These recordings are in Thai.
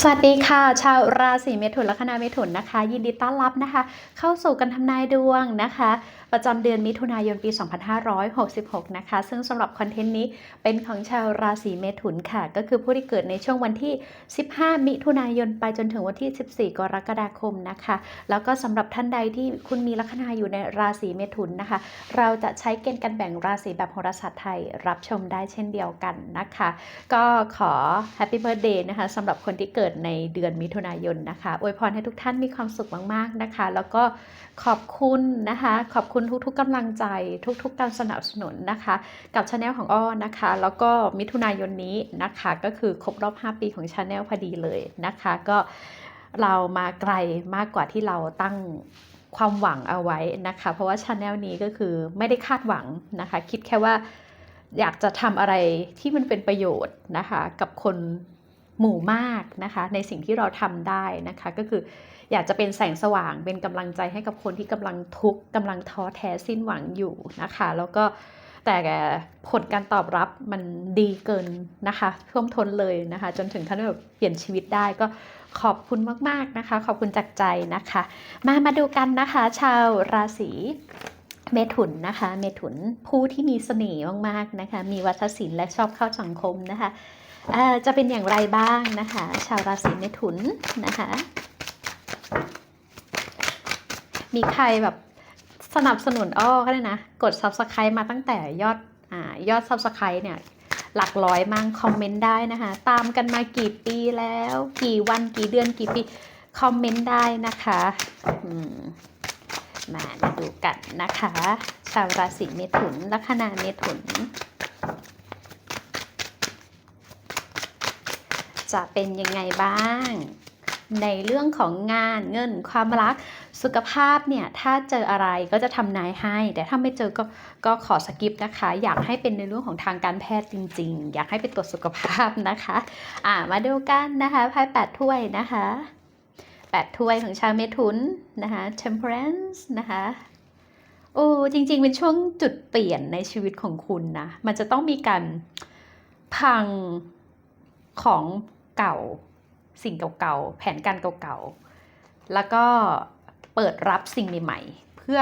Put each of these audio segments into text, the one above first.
สวัสดีค่ะ ชาวราศีเมถุนและคนาเมถุนนะคะ ยินดีต้อนรับนะคะ เข้าสู่กันทำนายดวงนะคะ ประจำเดือนมิถุนายนปี 2566 นะคะ ซึ่งสำหรับคอนเทนต์นี้เป็นของชาวราศีเมถุนค่ะ ก็คือผู้ที่เกิดในช่วงวันที่ 15 มิถุนายนไปจนถึงวันที่ 14 กรกฎาคมนะคะ แล้วก็สำหรับท่านใดที่คุณมีลัคนาอยู่ในราศีเมถุนนะคะ เราจะใช้เกณฑ์การแบ่งราศีแบบโหราศาสตร์ไทยรับชมได้เช่นเดียวกันนะคะ ก็ขอ Happy Birthday นะคะสำหรับคนที่เกิดในเดือนมิถุนายนนะคะอวยพรให้ทุกท่านมีความสุขมาก ๆ นะคะ แล้วก็ ขอบคุณนะคะ ขอบคุณทุกๆกำลังใจ ทุกๆการสนับสนุนนะคะ กับชาแนลของอ้อนะคะ แล้วก็มิถุนายนนี้นะคะ ก็คือครบรอบ 5 ปีของชาแนลพอดีเลยนะคะ ก็เรามาไกลมากกว่าที่เราตั้งความหวังเอาไว้นะคะ เพราะว่าชาแนลนี้ก็คือไม่ได้คาดหวังนะคะ คิดแค่ว่าอยากจะทำอะไรที่มันเป็นประโยชน์นะคะ กับคนหมู่มากนะคะ ในสิ่งที่เราทำได้นะคะ ก็คือ อยากจะเป็นแสงสว่างเป็นกำลังใจให้กับคนที่กำลังทุกข์กำลังท้อแท้สิ้นหวังอยู่นะคะ แล้วก็แต่ผลการตอบรับมันดีเกินนะคะท่วมท้นเลยนะคะ จนถึงท่านแบบเปลี่ยนชีวิตได้ก็ขอบคุณมากๆนะคะ ขอบคุณจากใจนะคะ มามาดูกันนะคะ ชาวราศีเมถุนนะคะ เมถุนผู้ที่มีเสน่ห์มากๆนะคะ มีวัฒนศิลป์และชอบเข้าสังคมนะคะจะเป็นอย่างไรบ้างนะคะ ชาวราศีเมถุนนะคะ มีใครแบบสนับสนุนอ้อก็ได้นะ กด subscribe มาตั้งแต่ยอดอ่ายอด subscribe เนี่ย หลักร้อยมั่งคอมเมนต์ได้นะคะ ตามกันมากี่ปีแล้ว กี่วันกี่เดือนกี่ปี คอมเมนต์ได้นะคะมมามาดูกันนะคะ ชาวราศีเมถุนลัคนาเมถุน จะเป็นยังไงบ้าง ในเรื่องของงานเงินความรัก สุขภาพเนี่ยถ้าเจออะไรก็จะทำนายให้ แต่ถ้าไม่เจอก็ก็ขอสกิปนะคะ อยากให้เป็นในเรื่องของทางการแพทย์จริง ๆ อยากให้เป็นตรวจสุขภาพนะคะอ่ามาดูกันนะคะไพ่แปดถ้วยนะคะแปดถ้วยของชาวเมถุนนะคะ temperance นะคะโอ้จริง ๆ เป็นช่วงจุดเปลี่ยนในชีวิตของคุณนะมันจะต้องมีการพังของเก่า สิ่งเก่าๆแผนการเก่าๆแล้วก็ เปิดรับสิ่งใหม่ๆ เพื่อ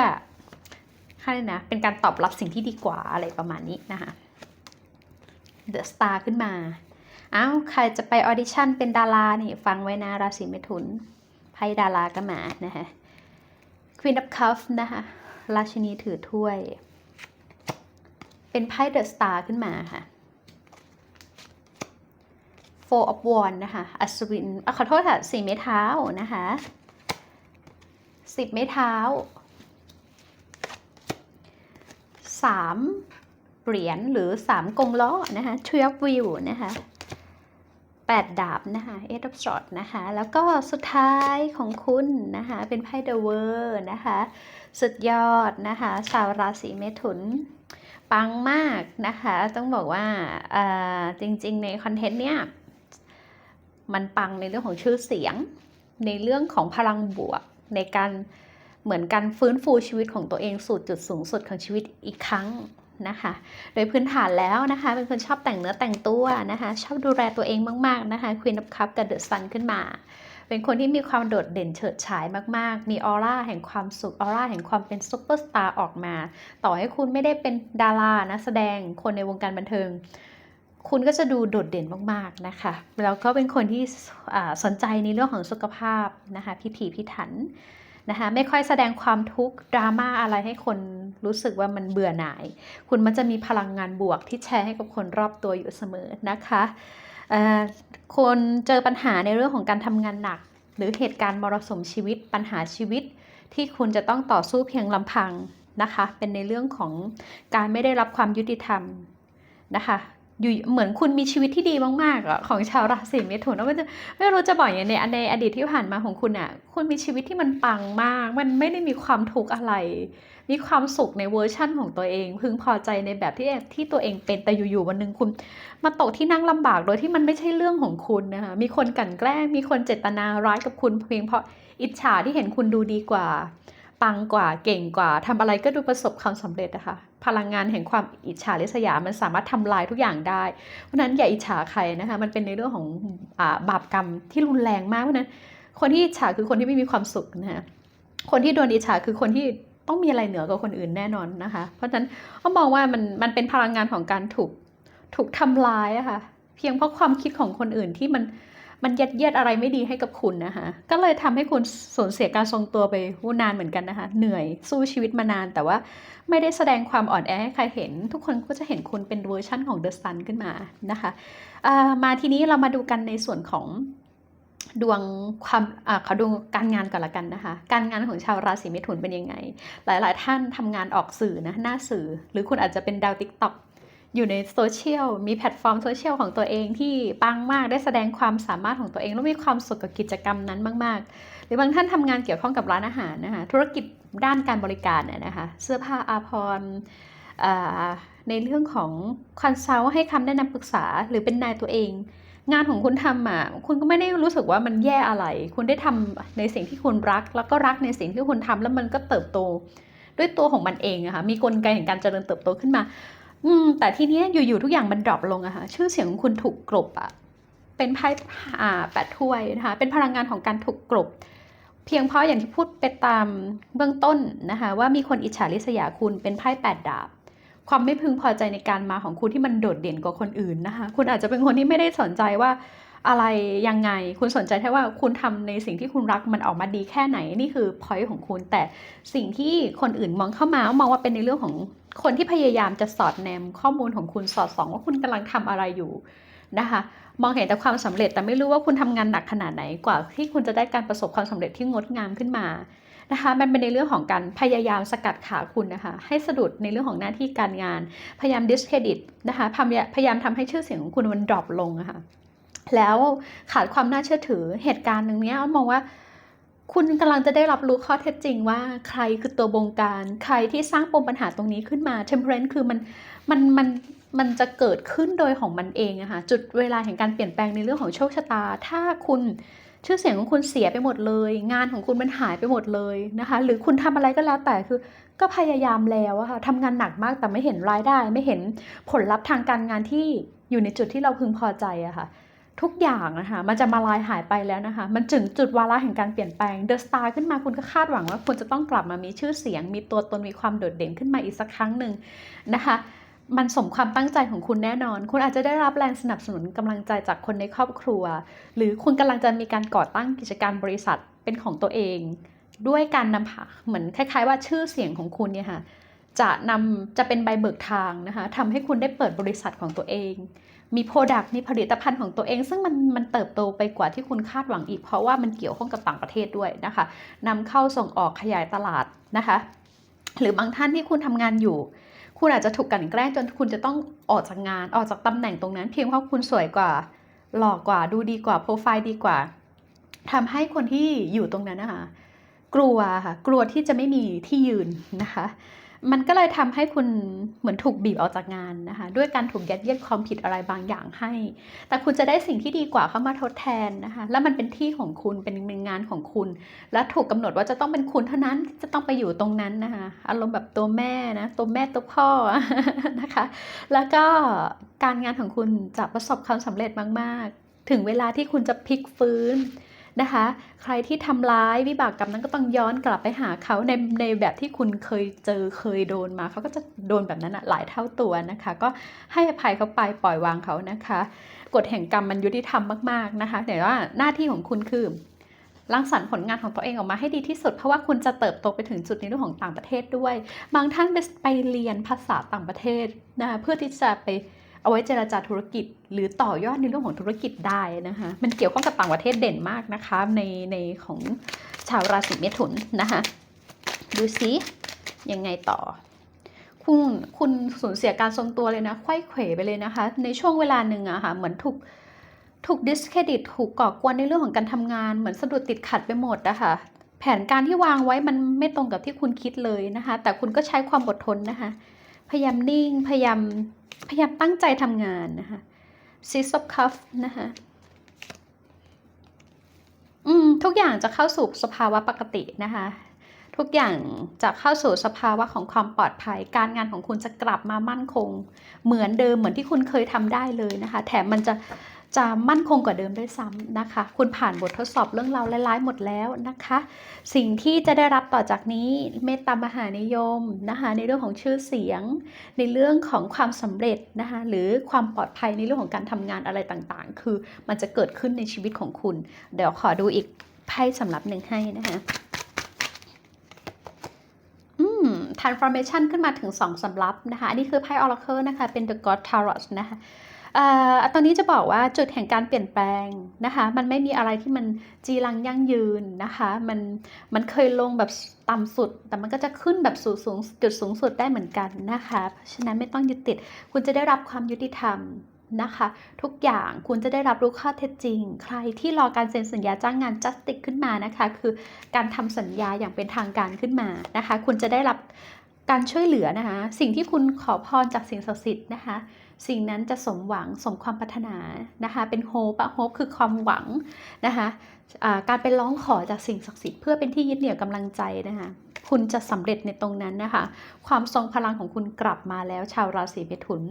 ให้นะ เป็นการตอบรับสิ่งที่ดีกว่าอะไรประมาณนี้นะคะ The Star ขึ้นมา อ้าว ใครจะไปออดิชั่นเป็นดารานี่ ฟังไว้นะ ราศีเมถุน ไพ่ดาราก็มา นะคะ Queen of Cups นะคะ ราชินีถือถ้วย เป็นไพ่ The Star ขึ้นมาค่ะ Four of Wands นะคะ อัศวินอะขอโทษค่ะ สี่ไม้เท้านะคะ สิบไม้เท้าสามเหรียญหรือสามกงล้อนะคะ Twelve Wheel นะคะแปดดาบนะคะ Eight of Swords นะคะ แล้วก็สุดท้ายของคุณนะคะ เป็นไพ่ The World นะคะ สุดยอดนะคะ ชาวราศีเมถุน ปังมากนะคะ ต้องบอกว่าอ่าจริงๆ ในคอนเทนต์เนี้ย มันปังในเรื่องของชื่อเสียง ในเรื่องของพลังบวก ในการเหมือนการฟื้นฟูชีวิตของตัวเองสู่จุดสูงสุดของชีวิตอีกครั้งนะคะ โดยพื้นฐานแล้วนะคะ เป็นคนชอบแต่งเนื้อแต่งตัวนะคะ ชอบดูแลตัวเองมาก ๆ นะคะ Queen of Cup กับ The Sun ขึ้นมา เป็นคนที่มีความโดดเด่นเฉิดฉายมาก ๆ มีออร่าแห่งความสุข ออร่าแห่งความเป็นซุปเปอร์สตาร์ออกมา ต่อให้คุณไม่ได้เป็นดารานะแสดงคนในวงการบันเทิง คุณก็จะดูโดดเด่นมากๆนะคะแล้วก็เป็นคนที่สนใจในเรื่องของสุขภาพนะคะพิถีพิถันนะคะไม่ค่อยแสดงความทุกข์ดราม่าอะไรให้คนรู้สึกว่ามันเบื่อหน่าย คุณมันจะมีพลังงานบวกที่แชร์ให้กับคนรอบตัวอยู่เสมอนะคะคนเจอปัญหาในเรื่องของการทำงานหนัก หรือเหตุการณ์มรสุมชีวิตปัญหาชีวิต ที่คุณจะต้องต่อสู้เพียงลำพังนะคะ เป็นในเรื่องของการไม่ได้รับความยุติธรรมนะคะ อยู่เหมือนคุณมีชีวิตที่ดีมากๆอะของชาวราศีเมถุนแล้วมันจะไม่รู้จะบอกอย่างในในอดีตที่ผ่านมาของคุณอะ คุณมีชีวิตที่มันปังมาก มันไม่ได้มีความทุกข์อะไร มีความสุขในเวอร์ชั่นของตัวเอง พึงพอใจในแบบที่ที่ตัวเองเป็นแต่อยู่ๆวันหนึ่งคุณมาตกที่นั่งลำบากโดยที่มันไม่ใช่เรื่องของคุณนะคะมีคนกลั่นแกล้งมีคนเจตนาร้ายกับคุณเพียงเพราะอิจฉาที่เห็นคุณดูดีกว่า ปังกว่าเก่งกว่าทำอะไรก็ดูประสบความสำเร็จนะคะพลังงานแห่งความอิจฉาริษยา มันสามารถทำลายทุกอย่างได้ เพราะฉะนั้นอย่าอิจฉาใครนะคะ มันเป็นในเรื่องของอบาปกรรมที่รุนแรงมาก เพราะฉะนั้น คนที่อิจฉาคือคนที่ไม่มีความสุขนะคะคนที่โดนอิจฉาคือคนที่ต้องมีอะไรเหนือกว่าคนอื่นแน่นอนนะคะ เพราะฉะนั้นก็มองว่ามันมันเป็นพลังงานของการถูกถูกทำลายอะค่ะ เพียงเพราะความคิดของคนอื่นที่มัน มันยัดเยียดอะไรไม่ดีให้กับคุณนะคะ ก็เลยทำให้คุณสูญเสียการทรงตัวไปนานเหมือนกันนะคะ เหนื่อยสู้ชีวิตมานานแต่ว่าไม่ได้แสดงความอ่อนแอให้ใครเห็น ทุกคนก็จะเห็นคุณเป็นเวอร์ชั่นของเดอะซันขึ้นมานะคะมาทีนี้เรามาดูกันในส่วนของดวงความเขาดูการงานก่อนละกันนะคะ การงานของชาวราศีเมถุนเป็นยังไง หลาย ๆ ท่านทำงานออกสื่อนะหน้าสื่อ หรือคุณอาจจะเป็นดาวติ๊กต็อก อยู่ในโซเชียลมีแพลตฟอร์มโซเชียลของตัวเองที่ปังมากได้แสดงความสามารถของตัวเอง แล้วมีความสุขกับกิจกรรมนั้นมาก ๆ หรือบางท่านทำงานเกี่ยวข้องกับร้านอาหารนะคะธุรกิจด้านการบริการน่ะนะคะเสื้อผ้าอาภรณ์ในเรื่องของคอนซัลท์ให้คำแนะนำปรึกษาหรือเป็นนายตัวเอง งานของคุณทำอะคุณก็ไม่ได้รู้สึกว่ามันแย่อะไร คุณได้ทำในสิ่งที่คุณรัก แล้วก็รักในสิ่งที่คุณทำแล้วมันก็เติบโต ด้วยตัวของมันเองอะค่ะมีกลไกแห่งการเจริญเติบโตขึ้นมา อืม แต่ทีเนี้ยอยู่ๆทุกอย่างมันดรอปลงอะค่ะชื่อเสียงของคุณถูกกลบอะเป็นไพ่อ่าแปดถ้วยนะคะเป็นพลังงานของการถูกกลบ เพียงเพราะอย่างที่พูดไปตามเบื้องต้นนะคะว่ามีคนอิจฉาริษยาคุณเป็นไพ่แปดดาบความไม่พึงพอใจในการมาของคุณที่มันโดดเด่นกว่าคนอื่นนะคะ คุณอาจจะเป็นคนที่ไม่ได้สนใจว่า อะไรยังไง คุณสนใจแค่ว่าคุณทำในสิ่งที่คุณรักมันออกมาดีแค่ไหนนี่คือพอยต์ของคุณ แต่สิ่งที่คนอื่นมองเข้ามามองว่าเป็นในเรื่องของคนที่พยายามจะสอดแนมข้อมูลของคุณสอดส่องว่าคุณกำลังทำอะไรอยู่นะคะมองเห็นแต่ความสำเร็จแต่ไม่รู้ว่าคุณทำงานหนักขนาดไหนกว่าที่คุณจะได้การประสบความสำเร็จที่งดงามขึ้นมานะคะมันเป็นในเรื่องของการพยายามสกัดขาคุณนะคะให้สะดุดในเรื่องของหน้าที่การงาน พยายาม discredit นะคะพยายามพยายามทำให้ชื่อเสียงของคุณมันดรอปลงะคะ่ะ แล้วขาดความน่าเชื่อถือเหตุการณ์หนึ่งเนี้ยมองว่า คุณกำลังจะได้รับรู้ข้อเท็จจริงว่าใครคือตัวบงการ ใครที่สร้างปมปัญหาตรงนี้ขึ้นมา temperance คือมันมันมันมันจะเกิดขึ้นโดยของมันเองอะค่ะจุดเวลาแห่งการเปลี่ยนแปลงในเรื่องของโชคชะตา ถ้าคุณชื่อเสียงของคุณเสียไปหมดเลย งานของคุณมันหายไปหมดเลยนะคะ หรือคุณทำอะไรก็แล้วแต่คือ ก็พยายามแล้วอะค่ะทำงานหนักมากแต่ไม่เห็นรายได้ ไม่เห็นผลลัพธ์ทางการงานที่อยู่ในจุดที่เราพึงพอใจอะค่ะ ทุกอย่างนะคะมันจะมาลายหายไปแล้วนะคะ มันถึงจุดวาระแห่งการเปลี่ยนแปลงเดอะสตาร์ขึ้นมาคุณก็คาดหวังว่าคุณจะต้องกลับมามีชื่อเสียง มีตัวตนมีความโดดเด่นขึ้นมาอีกสักครั้งหนึ่งนะคะมันสมความตั้งใจของคุณแน่นอน คุณอาจจะได้รับแรงสนับสนุนกำลังใจจากคนในครอบครัว หรือคุณกำลังจะมีการก่อตั้งกิจการบริษัทเป็นของตัวเอง ด้วยการนำพาเหมือนคล้าย ๆ ว่าชื่อเสียงของคุณเนี่ยค่ะจะนำจะเป็นใบเบิกทางนะคะทำให้คุณได้เปิดบริษัทของตัวเอง มีโปรดักต์มีผลิตภัณฑ์ของตัวเอง ซึ่งมันมันเติบโตไปกว่าที่คุณคาดหวังอีก เพราะว่ามันเกี่ยวข้องกับต่างประเทศด้วยนะคะนำเข้าส่งออกขยายตลาดนะคะ หรือบางท่านที่คุณทำงานอยู่ คุณอาจจะถูกกลั่นแกล้งจนคุณจะต้องออกจากงานออกจากตำแหน่งตรงนั้น เพียงเพราะคุณสวยกว่าหล่อกว่าดูดีกว่าโปรไฟล์ดีกว่าทำให้คนที่อยู่ตรงนั้นนะคะกลัวค่ะกลัวที่จะไม่มีที่ยืนนะคะ มันก็เลยทำให้คุณเหมือนถูกบีบออกจากงานนะคะ ด้วยการถูกยัดเยียดความผิดอะไรบางอย่างให้ แต่คุณจะได้สิ่งที่ดีกว่าเข้ามาทดแทนนะคะ แล้วมันเป็นที่ของคุณเป็นงานของคุณ และถูกกำหนดว่าจะต้องเป็นคุณเท่านั้นจะต้องไปอยู่ตรงนั้นนะคะ อารมณ์แบบตัวแม่นะตัวแม่ตัวพ่อนะคะ แล้วก็การงานของคุณจะประสบความสำเร็จมาก ๆ ถึงเวลาที่คุณจะพลิกฟื้น นะคะ ใครที่ทำร้ายวิบากกรรมนั้นก็ต้องย้อนกลับไปหาเขาในในแบบที่คุณเคยเจอเคยโดนมา เขาก็จะโดนแบบนั้นอะหลายเท่าตัวนะคะ ก็ให้อภัยเขาไปปล่อยวางเขานะคะกฎแห่งกรรมมันยุติธรรมมากๆนะคะแต่ว่าหน้าที่ของคุณคือรังสรรค์ผลงานของตัวเองออกมาให้ดีที่สุด เพราะว่าคุณจะเติบโตไปถึงจุดในเรื่องของต่างประเทศด้วย บางท่านไปเรียนภาษาต่างประเทศนะคะเพื่อที่จะไป เอาไว้เจราจาธุรกิจ หรือต่อยอดในเรื่องของธุรกิจได้นะคะมันเกี่ยวข้องกับต่างประเทศเด่นมากนะคะในในของชาวราศีเมถุนนะคะดูซิยังไงต่อ คุณคุณสูญเสียการทรงตัวเลยนะไขว้เขวไปเลยนะคะ ในช่วงเวลาหนึ่งอะค่ะเหมือนถูกถูกดิสเครดิตถูกก่อกวนในเรื่องของการทำงาน เหมือนสะดุดติดขัดไปหมดนะคะแผนการที่วางไว้มันไม่ตรงกับที่คุณคิดเลยนะคะ แต่คุณก็ใช้ความอดทนนะคะ พยายามนิ่งพยายาม พยายามตั้งใจทำงานนะคะ Six of Cups นะคะอืมทุกอย่างจะเข้าสู่สภาวะปกตินะคะ ทุกอย่างจะเข้าสู่สภาวะของความปลอดภัย การงานของคุณจะกลับมามั่นคง เหมือนเดิมเหมือนที่คุณเคยทำได้เลยนะคะ แถมมันจะ จะมั่นคงกว่าเดิมด้วยซ้ำนะคะ คุณผ่านบททดสอบเรื่องราวร้ายๆหมดแล้วนะคะ สิ่งที่จะได้รับต่อจากนี้เมตตามหานิยมนะคะในเรื่องของชื่อเสียง ในเรื่องของความสำเร็จนะคะหรือความปลอดภัยในเรื่องของการทำงานอะไรต่างๆ คือมันจะเกิดขึ้นในชีวิตของคุณ เดี๋ยวขอดูอีกไพ่สำหรับหนึ่งให้นะคะอืม transformation ขึ้นมาถึง2สำรับนะคะ อันนี้คือไพ่ oracle นะคะ เป็น the god tarot นะคะ ตอนนี้จะบอกว่าจุดแห่งการเปลี่ยนแปลงนะคะ มันไม่มีอะไรที่มันจีรังยั่งยืนนะคะ มันมันเคยลงแบบต่ำสุด แต่มันก็จะขึ้นแบบสูงสูงจุดสูงสุดได้เหมือนกันนะคะเพราะฉะนั้นไม่ต้องยึดติด คุณจะได้รับความยุติธรรมนะคะ ทุกอย่างคุณจะได้รับรู้ข้อเท็จจริง ใครที่รอการเซ็นสัญญาจ้างงาน justice ขึ้นมานะคะ คือการทำสัญญาอย่างเป็นทางการขึ้นมานะคะ คุณจะได้รับการช่วยเหลือนะคะ สิ่งที่คุณขอพรจากสิ่งศักดิ์สิทธิ์นะคะ สิ่งนั้นจะสมหวังสมความปรารถนานะคะ เป็นโฮปอะโฮปคือความหวังนะคะอ่าการไปร้องขอจากสิ่งศักดิ์สิทธิ์เพื่อเป็นที่ยึดเหนี่ยวกำลังใจนะคะคุณจะสำเร็จในตรงนั้นนะคะ ความทรงพลังของคุณกลับมาแล้วชาวราศีเมถุน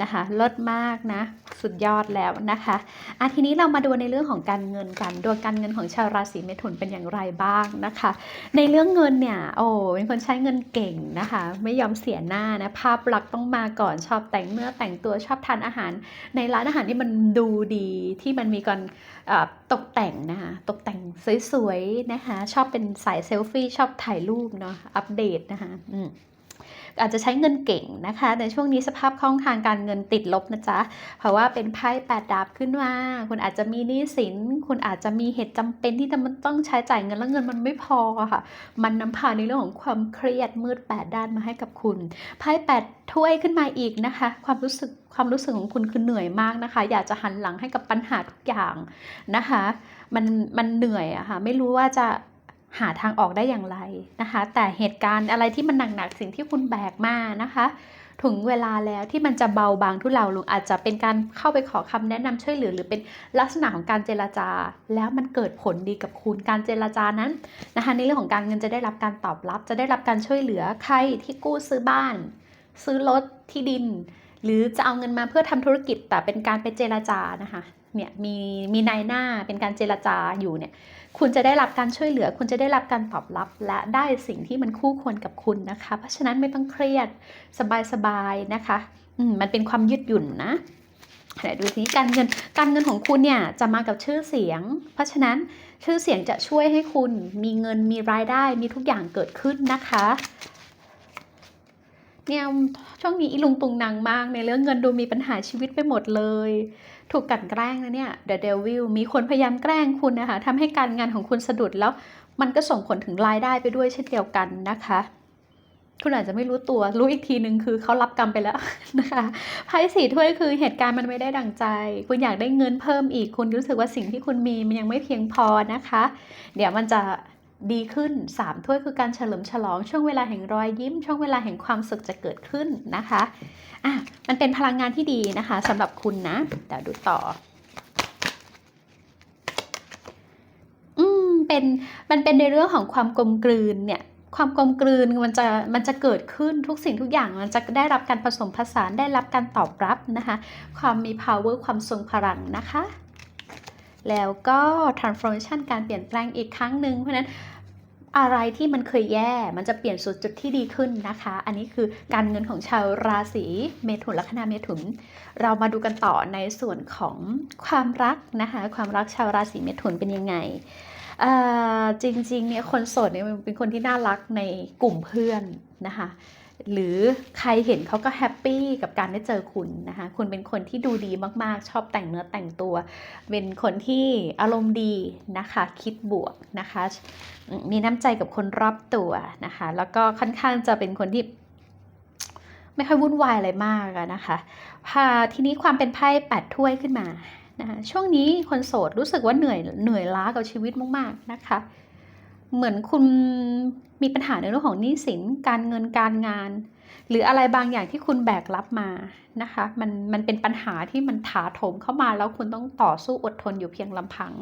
นะคะเลิศมากนะ สุดยอดแล้วนะคะอะทีนี้เรามาดูในเรื่องของการเงินกันดวงการเงินของชาวราศีเมถุนเป็นอย่างไรบ้างนะคะ ในเรื่องเงินเนี่ย โอ้เป็นคนใช้เงินเก่งนะคะ ไม่ยอมเสียหน้านะ ภาพลักษณ์ต้องมาก่อนชอบแต่งเนื้อแต่งตัวชอบทานอาหาร ในร้านอาหารที่มันดูดีที่มันมีการตกแต่งนะคะตกแต่งสวยๆนะคะชอบเป็นสายเซลฟี่ชอบถ่ายรูปเนาะอัปเดตนะคะ อาจจะใช้เงินเก่งนะคะในช่วงนี้สภาพคล่องทางการเงินติดลบนะจ๊ะ เพราะว่าเป็นไพ่แปดดาบขึ้นมา คุณอาจจะมีหนี้สิน คุณอาจจะมีเหตุจำเป็นที่จะมันต้องใช้จ่ายเงินแล้วเงินมันไม่พอค่ะ มันนำพาในเรื่องของความเครียดมืดแปดด้านมาให้กับคุณไพ่แปดถ้วยขึ้นมาอีกนะคะ ความรู้สึกความรู้สึกของคุณคือเหนื่อยมากนะคะ อยากจะหันหลังให้กับปัญหาทุกอย่างนะคะ มันมันเหนื่อยอะค่ะไม่รู้ว่าจะ หาทางออกได้อย่างไรนะคะ แต่เหตุการณ์อะไรที่มันหนักๆสิ่งที่คุณแบกมานะคะ ถึงเวลาแล้วที่มันจะเบาบางทุเลาลงอาจจะเป็นการเข้าไปขอคำแนะนำช่วยเหลือ หรือเป็นลักษณะของการเจรจา แล้วมันเกิดผลดีกับคุณการเจรจานั้นนะคะในเรื่องของการเงินจะได้รับการตอบรับ จะได้รับการช่วยเหลือใครที่กู้ซื้อบ้าน ซื้อรถที่ดิน หรือจะเอาเงินมาเพื่อทำธุรกิจแต่เป็นการไปเจรจานะคะ เนี่ยมีมีนายหน้าเป็นการเจรจาอยู่เนี่ยคุณจะได้รับการช่วยเหลือ คุณจะได้รับการตอบรับ และได้สิ่งที่มันคู่ควรกับคุณนะคะ เพราะฉะนั้นไม่ต้องเครียดสบายๆนะคะอืมมันเป็นความยืดหยุ่นนะเดี๋ยวดูทีการเงินการเงินของคุณเนี่ยจะมากับชื่อเสียง เพราะฉะนั้นชื่อเสียงจะช่วยให้คุณมีเงินมีรายได้มีทุกอย่างเกิดขึ้นนะคะเนี่ยช่วงนี้อีลุงตุงนางมากในเรื่องเงินดูมีปัญหาชีวิตไปหมดเลย ถูกกลันแกล้งนะเนี่ย The Devil มีคนพยายามแกล้งคุณนะคะทำให้การงานของคุณสะดุดแล้ว มันก็ส่งผลถึงรายได้ไปด้วยเช่นเดียวกันนะคะ คุณอาจจะไม่รู้ตัวรู้อีกทีนึงคือเขารับกรรมไปแล้วนะคะไพ่สีถ้วยคือเหตุการณ์มันไม่ได้ดังใจ คุณอยากได้เงินเพิ่มอีกคุณรู้สึกว่าสิ่งที่คุณมีมันยังไม่เพียงพอนะคะ เดี๋ยวมันจะ ดีขึ้นสามถ้วยคือการเฉลิมฉลอง ช่วงเวลาแห่งรอยยิ้ม ช่วงเวลาแห่งความสุขจะเกิดขึ้นนะคะอะมันเป็นพลังงานที่ดีนะคะสำหรับคุณนะเดี๋ยวดูต่ออืมเป็นมันเป็นในเรื่องของความกลมกลืนเนี่ยความกลมกลืนมันจะมันจะเกิดขึ้นทุกสิ่งทุกอย่างมันจะได้รับการผสมผสานได้รับการตอบรับนะคะ ความมี power ความทรงพลังนะคะ แล้วก็ transformation การเปลี่ยนแปลงอีกครั้งหนึ่งเพราะฉะนั้น อะไรที่มันเคยแย่ มันจะเปลี่ยนสู่จุดที่ดีขึ้นนะคะ อันนี้คือการเงินของชาวราศีเมถุนลัคนาเมถุน เรามาดูกันต่อในส่วนของความรักนะคะ ความรักชาวราศีเมถุนเป็นยังไงอ่อจริงๆเนี่ยคนโสดเนี่ยมันเป็นคนที่น่ารักในกลุ่มเพื่อนนะคะ หรือใครเห็นเขาก็แฮปปี้กับการได้เจอคุณนะคะคุณเป็นคนที่ดูดีมากๆ ชอบแต่งเนื้อแต่งตัว เป็นคนที่อารมณ์ดีนะคะ คิดบวกนะคะ มีน้ำใจกับคนรอบตัวนะคะ แล้วก็ค่อนข้างจะเป็นคนที่ไม่ค่อยวุ่นวายอะไรมากนะคะพาทีนี้ความเป็นไพ่แปดถ้วยขึ้นมานะคะช่วงนี้คนโสดรู้สึกว่าเหนื่อยเหนื่อยล้ากับชีวิตมากๆนะคะ เหมือนคุณ มีปัญหาในเรื่องของหนี้สินการเงินการงาน หรืออะไรบางอย่างที่คุณแบกรับมานะคะมันมันเป็นปัญหาที่มันถาโถมเข้ามาแล้วคุณต้องต่อสู้อดทนอยู่เพียงลำพัง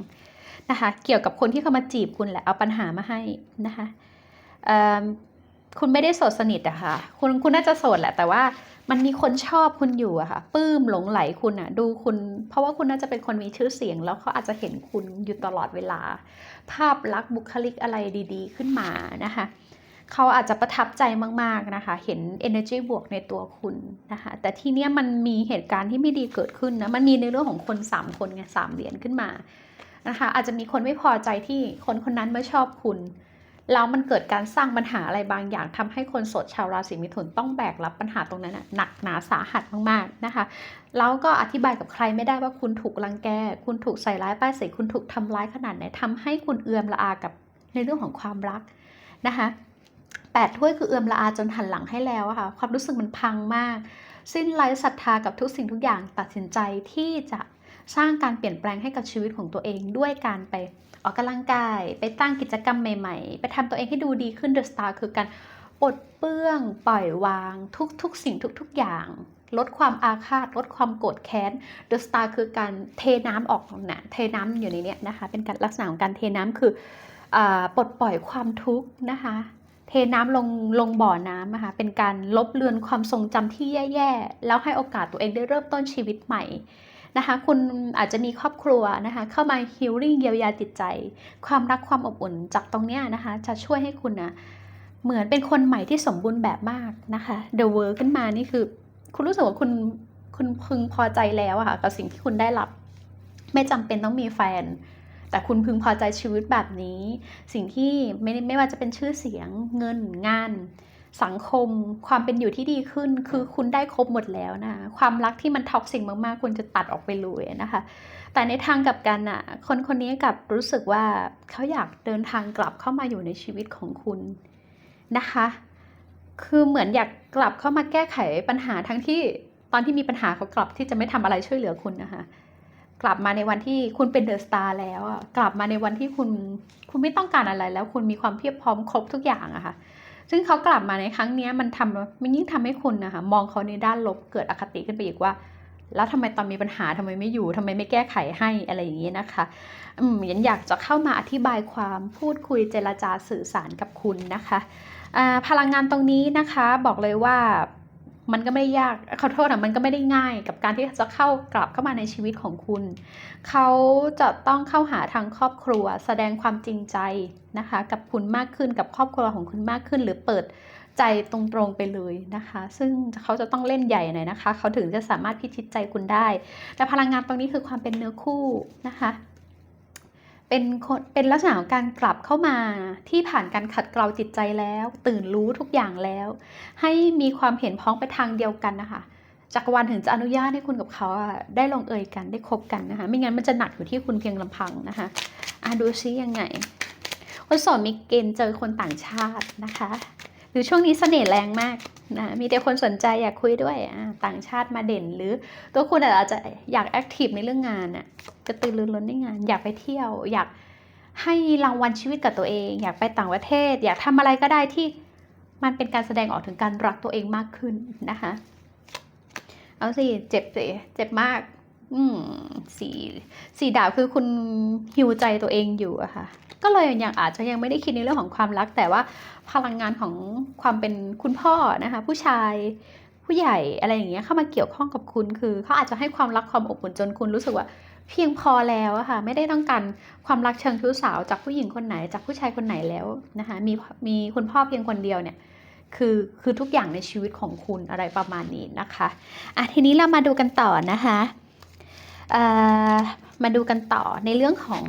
นะคะเกี่ยวกับคนที่เข้ามาจีบคุณแหละเอาปัญหามาให้นะคะคุณไม่ได้โสดสนิทอะค่ะคุณคุณน่าจะโสดแหละแต่ว่า มันมีคนชอบคุณอยู่อะค่ะปลื้มหลงไหลคุณอะดูคุณ เพราะว่าคุณน่าจะเป็นคนมีชื่อเสียง แล้วเขาอาจจะเห็นคุณอยู่ตลอดเวลา ภาพลักษณ์บุคลิกอะไรดีๆ ขึ้นมานะคะเขาอาจจะประทับใจมากๆนะคะ เห็น energy บวกในตัวคุณนะคะ แต่ทีเนี้ยมันมีเหตุการณ์ที่ไม่ดีเกิดขึ้นนะ มันมีในเรื่องของคน 3 คนไงสามเหรียญขึ้นมานะคะ อาจจะมีคนไม่พอใจที่คนคนนั้นไม่ชอบคุณ แล้วมันเกิดการสร้างปัญหาอะไรบางอย่างทำให้คนโสดชาวราศีมิถุนต้องแบกรับปัญหาตรงนั้นหนักหนาสาหัสมากๆนะคะแล้วก็อธิบายกับใครไม่ได้ว่าคุณถูกรังแก คุณถูกใส่ร้ายป้ายสีคุณถูกทำร้ายขนาดไหนทำให้คุณเอือมละอากับในเรื่องของความรักนะคะแปดถ้วยคือเอือมละอาจนหันหลังให้แล้วอะค่ะความรู้สึกมันพังมาก สิ้นไร้ศรัทธากับทุกสิ่งทุกอย่างตัดสินใจที่จะ สร้างการเปลี่ยนแปลงให้กับชีวิตของตัวเองด้วยการไปออกกำลังกาย ไปตั้งกิจกรรมใหม่ ๆ ไปทำตัวเองให้ดูดีขึ้น The Star คือการปลดเปลื้อง ปล่อยวาง ทุกๆ สิ่งทุกๆ อย่าง ลดความอาฆาต ลดความโกรธแค้น The Star คือการเทน้ำออกนะเทน้ำอยู่ในเนี้ยนะคะ เป็นการลักษณะของการเทน้ำคืออปลดปล่อยความทุกข์นะคะเทน้ำลงลงบ่อน้ำนะคะเป็นการลบเลือนความทรงจำที่แย่ ๆ แล้วให้โอกาสตัวเองได้เริ่มต้นชีวิตใหม่ นะคะคุณอาจจะมีครอบครัวนะคะเข้ามาฮิลลิ่งเยียวยาจิตใจ ความรักความอบอุ่นจากตรงเนี้ยนะคะจะช่วยให้คุณนะเหมือนเป็นคนใหม่ที่สมบูรณ์แบบมากนะคะ The World ขึ้นมานี่คือคุณรู้สึกว่าคุณคุณพึงพอใจแล้วอะค่ะกับสิ่งที่คุณได้รับ ไม่จำเป็นต้องมีแฟน แต่คุณพึงพอใจชีวิตแบบนี้ สิ่งที่ไม่ไม่ว่าจะเป็นชื่อเสียงเงินงาน สังคมความเป็นอยู่ที่ดีขึ้น คือคุณได้ครบหมดแล้วนะ ความรักที่มันท็อกซิกมากๆคุณจะตัดออกไปเลยนะคะ แต่ในทางกลับกันอะ คนคนนี้กลับรู้สึกว่าเขาอยากเดินทางกลับเข้ามาอยู่ในชีวิตของคุณนะคะ คือเหมือนอยากกลับเข้ามาแก้ไขปัญหาทั้งที่ตอนที่มีปัญหาเขากลับที่จะไม่ทำอะไรช่วยเหลือคุณนะคะกลับมาในวันที่คุณเป็นเดอะสตาร์แล้วอะกลับมาในวันที่คุณคุณไม่ต้องการอะไรแล้ว คุณมีความเพียบพร้อมครบทุกอย่างอะค่ะ ซึ่งเขากลับมาในครั้งนี้มันทำมันยิ่งทำให้คุณนะคะมองเขาในด้านลบเกิดอคติขึ้นไปอีกว่า แล้วทำไมตอนมีปัญหาทำไมไม่อยู่ทำไมไม่แก้ไขให้อะไรอย่างนี้นะคะ อืมยันอยากจะเข้ามาอธิบายความพูดคุยเจรจาสื่อสารกับคุณนะคะพลังงานตรงนี้นะคะบอกเลยว่า มันก็ไม่ยากขอโทษนะมันก็ไม่ได้ง่ายกับการที่จะเข้ากลับเข้ามาในชีวิตของคุณ เขาจะต้องเข้าหาทางครอบครัว แสดงความจริงใจนะคะ กับคุณมากขึ้นกับครอบครัวของคุณมากขึ้น หรือเปิดใจตรงๆไปเลยนะคะ ซึ่งเขาจะต้องเล่นใหญ่หน่อยนะคะ เขาถึงจะสามารถพิชิตใจคุณได้ แต่พลังงานตรงนี้คือความเป็นเนื้อคู่นะคะ เป็นคนเป็นลักษณะของการกลับเข้ามาที่ผ่านการขัดเกลาจิตใจแล้ว ตื่นรู้ทุกอย่างแล้ว ให้มีความเห็นพ้องไปทางเดียวกันนะคะจักรวาลถึงจะอนุญาตให้คุณกับเขาได้ลงเอยกันได้คบกันนะคะ ไม่งั้นมันจะหนักอยู่ที่คุณเพียงลำพังนะคะอะดูซิยังไงคนโสดมีเกณฑ์เจอคนต่างชาตินะคะ หรือช่วงนี้เสน่ห์แรงมากนะมีแต่คนสนใจอยากคุยด้วยอะต่างชาติมาเด่นหรือ ตัวคุณอาจจะอยากแอคทีฟในเรื่องงานอะกระตือรือร้นในงาน อยากไปเที่ยว อยากให้รางวัลชีวิตกับตัวเอง อยากไปต่างประเทศ อยากทำอะไรก็ได้ที่มันเป็นการแสดงออกถึงการรักตัวเองมากขึ้นนะคะ เอาสิเจ็บสิเจ็บมาก อืมสีสีดาบคือคุณฮิวใจตัวเองอยู่อะค่ะ ก็เลยยังอาจจะยังไม่ได้คิดในเรื่องของความรัก แต่ว่าพลังงานของความเป็นคุณพ่อนะคะ ผู้ชายผู้ใหญ่อะไรอย่างเงี้ยเข้ามาเกี่ยวข้องกับคุณคือเขาอาจจะให้ความรักความอบอุ่นจนคุณรู้สึกว่าเพียงพอแล้วอะค่ะไม่ได้ต้องการความรักเชิงชู้สาวจากผู้หญิงคนไหนจากผู้ชายคนไหนแล้วนะคะมีมีคุณพ่อเพียงคนเดียวเนี่ยคือคือทุกอย่างในชีวิตของคุณอะไรประมาณนี้นะคะอะทีนี้เรามาดูกันต่อนะคะมาดูกันต่อในเรื่องของ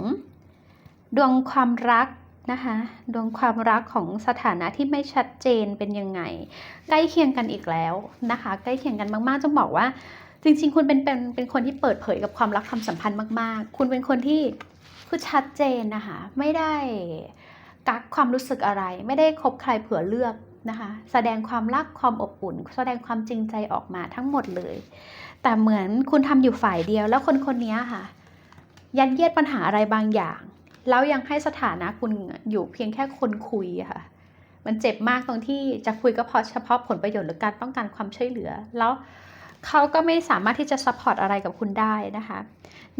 ดวงความรักนะคะดวงความรักของสถานะที่ไม่ชัดเจนเป็นยังไง ใกล้เคียงกันอีกแล้วนะคะ ใกล้เคียงกันมากๆต้องบอกว่า จริง ๆ คุณเป็นเป็นเป็นคนที่เปิดเผยกับความรักความสัมพันธ์มาก ๆ คุณเป็นคนที่คือชัดเจนนะคะไม่ได้กักความรู้สึกอะไร ไม่ได้คบใครเผื่อเลือกนะคะ แสดงความรักความอบอุ่น แสดงความจริงใจออกมาทั้งหมดเลย แต่เหมือนคุณทำอยู่ฝ่ายเดียว แล้วคนคนนี้ค่ะ ยัดเยียดปัญหาอะไรบางอย่าง แล้วยังให้สถานะคุณอยู่เพียงแค่คนคุยค่ะ มันเจ็บมากตรงที่จะคุยก็เพราะเฉพาะผลประโยชน์หรือการต้องการความช่วยเหลือ แล้วเขาก็ไม่สามารถที่จะซัพพอร์ตอะไรกับคุณได้นะคะ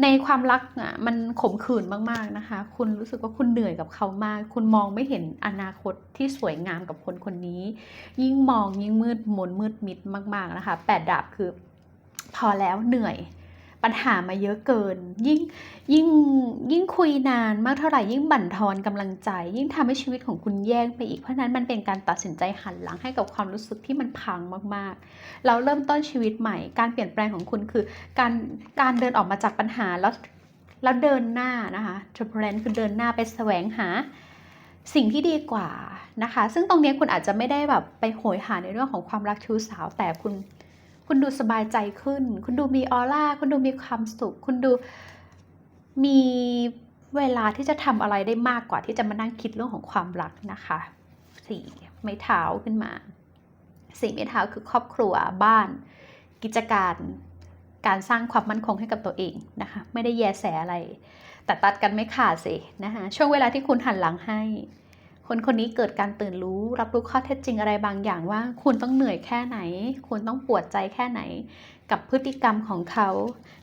ในความรักอะมันขมขื่นมากๆนะคะ คุณรู้สึกว่าคุณเหนื่อยกับเขามาก คุณมองไม่เห็นอนาคตที่สวยงามกับคนคนนี้ ยิ่งมองยิ่งมืดมนมืดมิดมาก ๆนะคะแปดดาบคือพอแล้วเหนื่อย ปัญหามาเยอะเกิน ยิ่งยิ่งยิ่งคุยนานมากเท่าไหร่ยิ่งบั่นทอนกำลังใจ ยิ่งทำให้ชีวิตของคุณแย่ไปอีกเพราะนั้นมันเป็นการตัดสินใจหันหลังให้กับความรู้สึกที่มันพังมากๆ เราเริ่มต้นชีวิตใหม่ การเปลี่ยนแปลงของคุณคือ การการเดินออกมาจากปัญหาแล้วแล้วเดินหน้านะคะ t r a p l a n คือเดินหน้าไปแสวงหาสิ่งที่ดีกว่านะคะ ซึ่งตรงนี้คุณอาจจะไม่ได้แบบไปโหยหาในเรื่องของความรักชู้สาว แต่คุณ คุณดูสบายใจขึ้น คุณดูมีออร่า คุณดูมีความสุข คุณดูมีเวลาที่จะทำอะไรได้มากกว่าที่จะมานั่งคิดเรื่องของความรักนะคะสี่ไม้เท้าขึ้นมาสี่ไม้เท้าคือครอบครัวบ้าน กิจการการสร้างความมั่นคงให้กับตัวเองนะคะ ไม่ได้แยแสอะไร แต่ตัดกันไม่ขาดสินะคะช่วงเวลาที่คุณหันหลังให้ คนคนนี้เกิดการตื่นรู้ รับรู้ข้อเท็จจริงอะไรบางอย่างว่า คุณต้องเหนื่อยแค่ไหน คุณต้องปวดใจแค่ไหน กับพฤติกรรมของเขา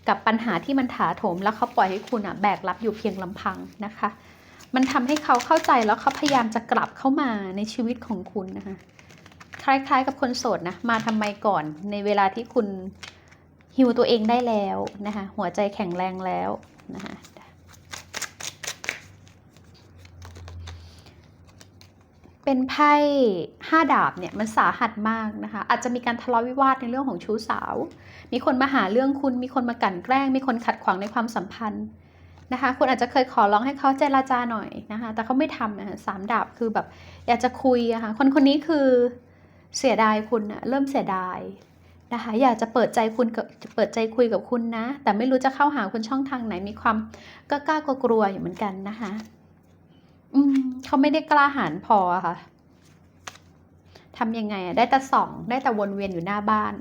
กับปัญหาที่มันถาโถม แล้วเขาปล่อยให้คุณอะแบกรับอยู่เพียงลำพังนะคะ มันทำให้เขาเข้าใจแล้วเขาพยายามจะกลับเข้ามาในชีวิตของคุณนะคะคล้ายๆกับคนโสดนะมาทำไมก่อนในเวลาที่คุณฮิวตัวเองได้แล้วนะคะหัวใจแข็งแรงแล้วนะคะ เป็นไพ่ห้าดาบเนี่ยมันสาหัสมากนะคะ อาจจะมีการทะเลาะวิวาทในเรื่องของชู้สาว มีคนมาหาเรื่องคุณ มีคนมากั่นแกล้ง มีคนขัดขวางในความสัมพันธ์นะคะคุณอาจจะเคยขอร้องให้เขาเจรจาหน่อยนะคะ แต่เขาไม่ทำนะคะสามดาบคือแบบอยากจะคุยอะคะ่ะคนคนนี้คือเสียดายคุณอะเริ่มเสียดายนะคะอยากจะเปิดใจคุณเปิดใจคุยกับคุณนะ แต่ไม่รู้จะเข้าหาคุณช่องทางไหนมีความก็กล้ากลัวอยู่เหมือนกันนะคะ อืมเขาไม่ได้กล้าหาญพอค่ะทำยังไงอะได้แต่ส่อง ได้แต่วนเวียนอยู่หน้าบ้าน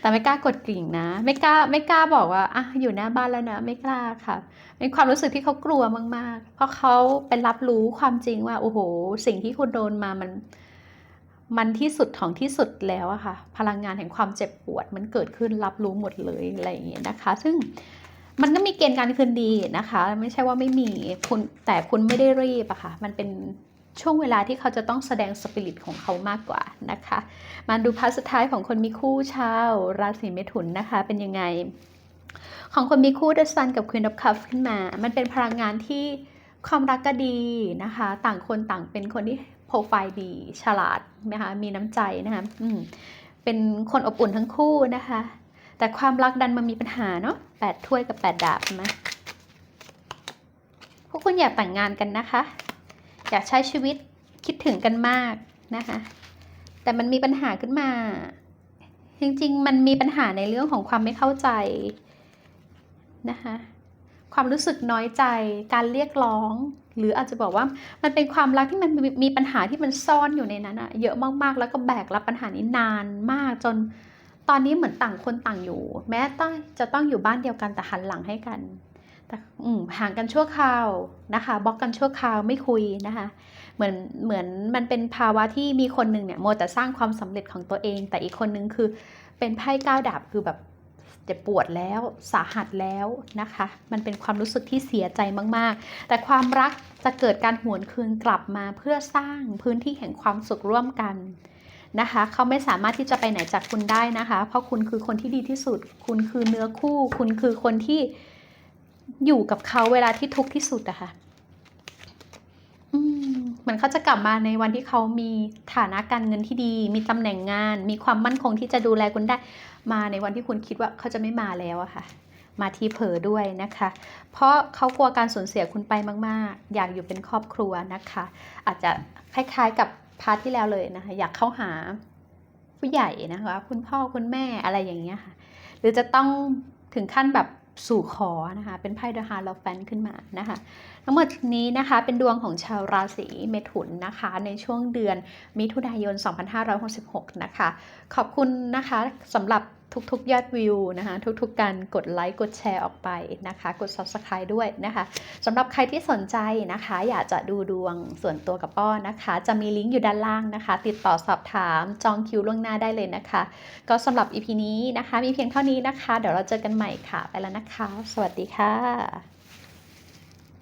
แต่ไม่กล้ากดกริ่งนะ ไม่กล้าไม่กล้าบอกว่าอะอยู่หน้าบ้านแล้วนะ ไม่กล้าค่ะเป็นความรู้สึกที่เขากลัวมาก ๆ เพราะเขาเป็นรับรู้ความจริงว่า โอ้โห สิ่งที่คุณโดนมามัน มันที่สุดของที่สุดแล้วอะค่ะ พลังงานแห่งความเจ็บปวด มันเกิดขึ้นรับรู้หมดเลยอะไรอย่างเงี้ยนะคะ ซึ่ง มันก็มีเกณฑ์การคืนดีนะคะ ไม่ใช่ว่าไม่มีคุณแต่คุณไม่ได้รีบอะค่ะ มันเป็นช่วงเวลาที่เขาจะต้องแสดงสปิริตของเขามากกว่านะคะ มาดูพาร์ทสุดท้ายของคนมีคู่ชาวราศีเมถุนนะคะ เป็นยังไง ของคนมีคู่ The Sun กับ Queen of Cups ขึ้นมา มันเป็นพลังงานที่ความรักก็ดีนะคะ ต่างคนต่างเป็นคนที่โปรไฟล์ดี ฉลาดนะคะ มีน้ำใจนะคะ อืมเป็นคนอบอุ่นทั้งคู่นะคะ แต่ความรักดันมามีปัญหาเนาะแปดถ้วยกับแปดดาบใช่ไหมพวกคุณอยากแต่งงานกันนะคะ อยากใช้ชีวิตคิดถึงกันมากนะคะ แต่มันมีปัญหาขึ้นมา จริงๆ มันมีปัญหาในเรื่องของความไม่เข้าใจนะคะ ความรู้สึกน้อยใจ การเรียกร้อง หรืออาจจะบอกว่ามันเป็นความรักที่มันมีปัญหาที่มันซ่อนอยู่ในนั้นอะเยอะมากๆ แล้วก็แบกรับปัญหานี้นานมากจน ตอนนี้เหมือนต่างคนต่างอยู่ แม้ต้องจะต้องอยู่บ้านเดียวกันแต่หันหลังให้กันแต่ห่างกันชั่วคราวนะคะบล็อกกันชั่วคราวไม่คุยนะคะเหมือนเหมือนมันเป็นภาวะที่มีคนหนึ่งเนี่ยโมวแต่สร้างความสำเร็จของตัวเอง แต่อีกคนนึงคือเป็นไพ่ก้าวดาบคือแบบเจ็บปวดแล้วสาหัสแล้วนะคะ มันเป็นความรู้สึกที่เสียใจมาก ๆ แต่ความรักจะเกิดการหวนคืนกลับมาเพื่อสร้างพื้นที่แห่งความสุขร่วมกัน นะคะเขาไม่สามารถที่จะไปไหนจากคุณได้นะคะ เพราะคุณคือคนที่ดีที่สุด คุณคือเนื้อคู่ คุณคือคนที่อยู่กับเขาเวลาที่ทุกข์ที่สุดอะคะ่ะมเหมือนเขาจะกลับมาในวันที่เขามีฐานะการเงินที่ดี มีตำแหน่งงาน มีความมั่นคงที่จะดูแลคุณได้ มาในวันที่คุณคิดว่าเขาจะไม่มาแล้วอะค่ะ มาทีเผลอด้วยนะคะ เพราะเขากลัวการสูญเสียคุณไปมาก ๆ อยากอยู่เป็นครอบครัวนะคะ อาจจะคล้าย ๆกับ พาร์ทที่แล้วเลยนะคะ อยากเข้าหาผู้ใหญ่นะคะ คุณพ่อคุณแม่อะไรอย่างเงี้ยค่ะ หรือจะต้องถึงขั้นแบบสู่ขอนะคะ เป็นไพ่เดอะฮาร์ลอฟแฟนขึ้นมานะคะ ทั้งหมดนี้นะคะเป็นดวงของชาวราศีเมถุนนะคะ ในช่วงเดือนมิถุนายน 2566 นะคะ ขอบคุณนะคะสำหรับ ทุกๆ ยอดวิวนะคะ ทุกๆ การกดไลค์ กดแชร์ออกไปนะคะ กด Subscribe ด้วยนะคะสำหรับใครที่สนใจนะคะ อยากจะดูดวงส่วนตัวกับอ้อนะคะ จะมีลิงก์อยู่ด้านล่างนะคะ ติดต่อสอบถามจองคิวล่วงหน้าได้เลยนะคะ ก็สำหรับ EP นี้นะคะ มีเพียงเท่านี้นะคะ เดี๋ยวเราเจอกันใหม่ค่ะ ไปแล้วนะคะ สวัสดีค่ะ